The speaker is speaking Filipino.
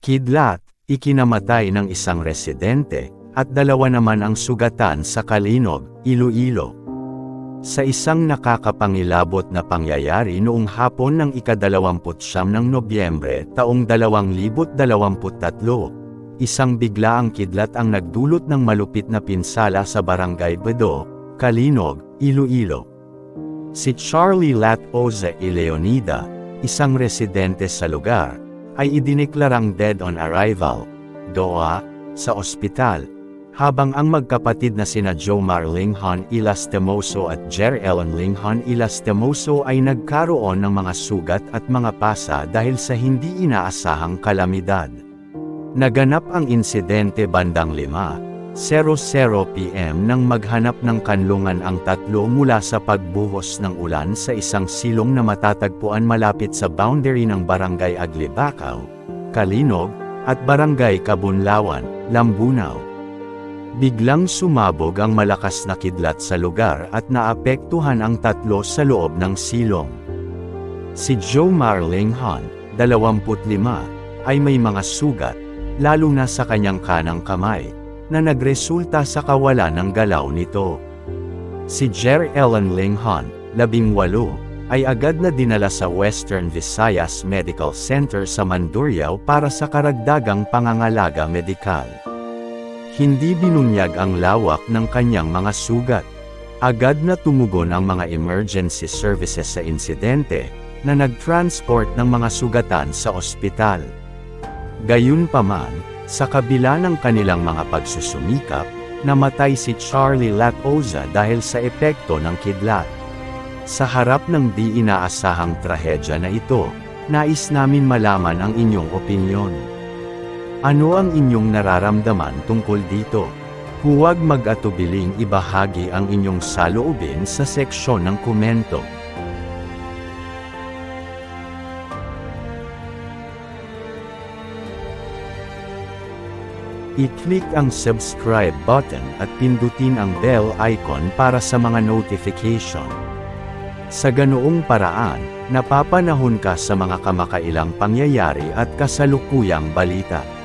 Kidlat, ikinamatay ng isang residente, at dalawa naman ang sugatan sa Kalinog, Iloilo. Sa isang nakakapangilabot na pangyayari noong hapon ng ikadalawamputsyam ng Nobyembre taong 2023, isang biglaang kidlat ang nagdulot ng malupit na pinsala sa barangay Bedo, Kalinog, Iloilo. Si Charlie Lat Oza Ileonida, isang residente sa lugar, ay idineklarang dead on arrival, DOA, sa ospital, habang ang magkapatid na sina Jomar Linghon Ilastemoso at Jer Ellen Linghon Ilastemoso ay nagkaroon ng mga sugat at mga pasa dahil sa hindi inaasahang kalamidad. Naganap ang insidente bandang 5, 00 PM nang maghanap ng kanlungan ang tatlo mula sa pagbuhos ng ulan sa isang silong na matatagpuan malapit sa boundary ng Barangay Aglibakaw, Kalinog, at Barangay Kabunlawan, Lambunaw. Biglang sumabog ang malakas na kidlat sa lugar at naapektuhan ang tatlo sa loob ng silong. Si Joe Marling Han, 25, ay may mga sugat, lalo na sa kanyang kanang kamay, na nagresulta sa kawalan ng galaw nito. Si Jer Ellen Linghon, 18, ay agad na dinala sa Western Visayas Medical Center sa Mandurriao para sa karagdagang pangangalaga medikal. Hindi binunyag ang lawak ng kanyang mga sugat. Agad na tumugon ang mga emergency services sa insidente, na nag-transport ng mga sugatan sa ospital. Gayunpaman, sa kabila ng kanilang mga pagsusumikap, namatay si Charlie Latoza dahil sa epekto ng kidlat. Sa harap ng di inaasahang trahedya na ito, nais namin malaman ang inyong opinyon. Ano ang inyong nararamdaman tungkol dito? Huwag mag-atubiling ibahagi ang inyong saloobin sa seksyon ng komento. I-click ang subscribe button at pindutin ang bell icon para sa mga notification. Sa ganoong paraan, napapanahon ka sa mga kamakailang pangyayari at kasalukuyang balita.